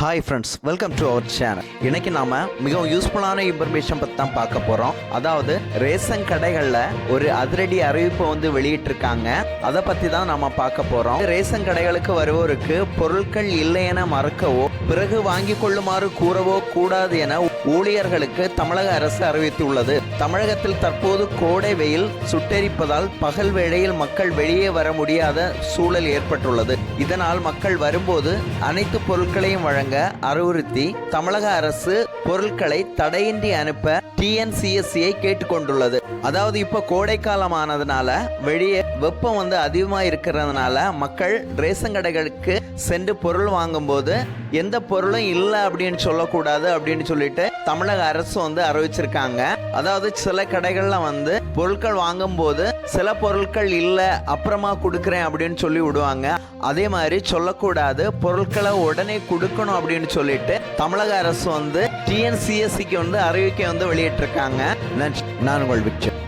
Hi friends welcome to our channel இன்னைக்கு நாம மிகவும் யூஸ்ஃபுல்லான இன்ஃபர்மேஷன் பற்றி தான் பார்க்க போகிறோம் அதாவது ரேஷன் கடைகளில் ஒரு அதிரடி அறிவிப்பை வந்து வெளியிட்டிருக்காங்க. அதை பற்றி தான் நாம பார்க்க போகிறோம் ரேஷன் கடைகளுக்கு வருவோருக்கு பொருட்கள் இல்லை என மறக்கவோ பிறகு வாங்கி கொள்ளுமாறு கூறவோ கூடாது என ஊழியர்களுக்கு தமிழக அரசு அறிவித்துள்ளது. தமிழகத்தில் தற்போது கோடை வெயில் சுட்டெரிப்பதால் பகல் வேளையில் மக்கள் வெளியே வர முடியாத சூழல் ஏற்பட்டுள்ளது. இதனால் மக்கள் வரும்போது அனைத்து பொருட்களையும் வழங்க அறிவுறுத்தி தமிழக அரசு பொருட்களை தடையின்றி அனுப்ப டிஎன்சிஎஸ்சியை கேட்டுக்கொண்டுள்ளது. அதாவது இப்போ கோடைக்காலம் ஆனதுனால வெளியே வெப்பம் வந்து அதிகமாக இருக்கிறதுனால மக்கள் ரேஷன் கடைகளுக்கு சென்று பொருள் வாங்கும்போது எந்த பொருளும் இல்லை அப்படின்னு சொல்லக்கூடாது அப்படின்னு சொல்லிட்டு தமிழக அரசு வந்து அறிவிச்சிருக்காங்க. அதாவது சில கடைகள்ல வந்து பொருட்கள் வாங்கும்போது சில பொருட்கள் இல்லை அப்புறமா கொடுக்குறேன் அப்படின்னு சொல்லி விடுவாங்க. அதே மாதிரி சொல்லக்கூடாது பொருட்களை உடனே கொடுக்கணும் அப்படின்னு சொல்லிட்டு தமிழக அரசு வந்து டிஎன்சிஎஸ்சிக்கு வந்து அறிவிக்கை வந்து வெளியிட்டிருக்காங்க. நான் உங்கள் விக்ஷன்